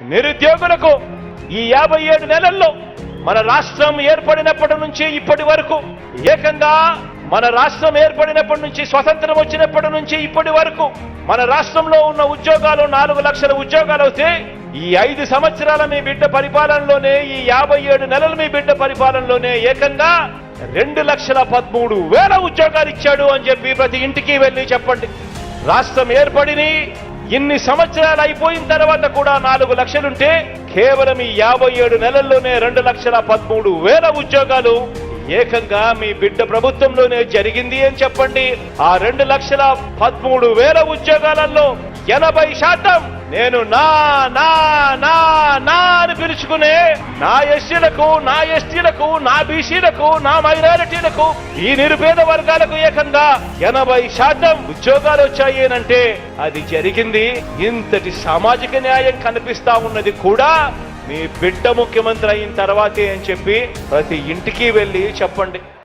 నిరుద్యోగులకు ఈ యాభై ఏడు నెలల్లో మన రాష్ట్రం ఏర్పడినప్పటి నుంచి ఇప్పటి వరకు ఏకంగా మన రాష్ట్రం ఏర్పడినప్పటి నుంచి స్వతంత్రం వచ్చినప్పటి నుంచి ఇప్పటి వరకు మన రాష్ట్రంలో ఉన్న ఉద్యోగాలు నాలుగు లక్షల ఉద్యోగాలు అవుతే ఈ ఐదు సంవత్సరాల మీ బిడ్డ పరిపాలనలోనే ఈ యాభై ఏడు నెలల మీ బిడ్డ పరిపాలనలోనే ఏకంగా రెండు లక్షల పదమూడు వేల ఉద్యోగాలు ఇచ్చాడు అని చెప్పి ప్రతి ఇంటికి వెళ్ళి చెప్పండి. రాష్ట్రం ఏర్పడిని ఇన్ని సంవత్సరాలు అయిపోయిన తర్వాత కూడా నాలుగు లక్షలుంటే కేవలం ఈ యాభై ఏడు నెలల్లోనే రెండు లక్షల పదమూడు వేల ఉద్యోగాలు ఏకంగా మీ బిడ్డ ప్రభుత్వంలోనే జరిగింది అని చెప్పండి. ఆ రెండు లక్షల పదమూడు వేల ఉద్యోగాలలో ఎనభై శాతం నేను నా నా నా నా అని నా ఎస్సీలకు నా ఎస్టీలకు నా బీసీలకు నా మైనారిటీలకు ఈ నిరుపేద వర్గాలకు ఏకంగా ఎనభై శాతం ఉద్యోగాలు వచ్చాయి అంటే అది జరిగింది. ఇంతటి సామాజిక న్యాయం కనిపిస్తా ఉన్నది కూడా మీ బిడ్డ ముఖ్యమంత్రి అయిన తర్వాతే అని చెప్పి ప్రతి ఇంటికి వెళ్ళి చెప్పండి.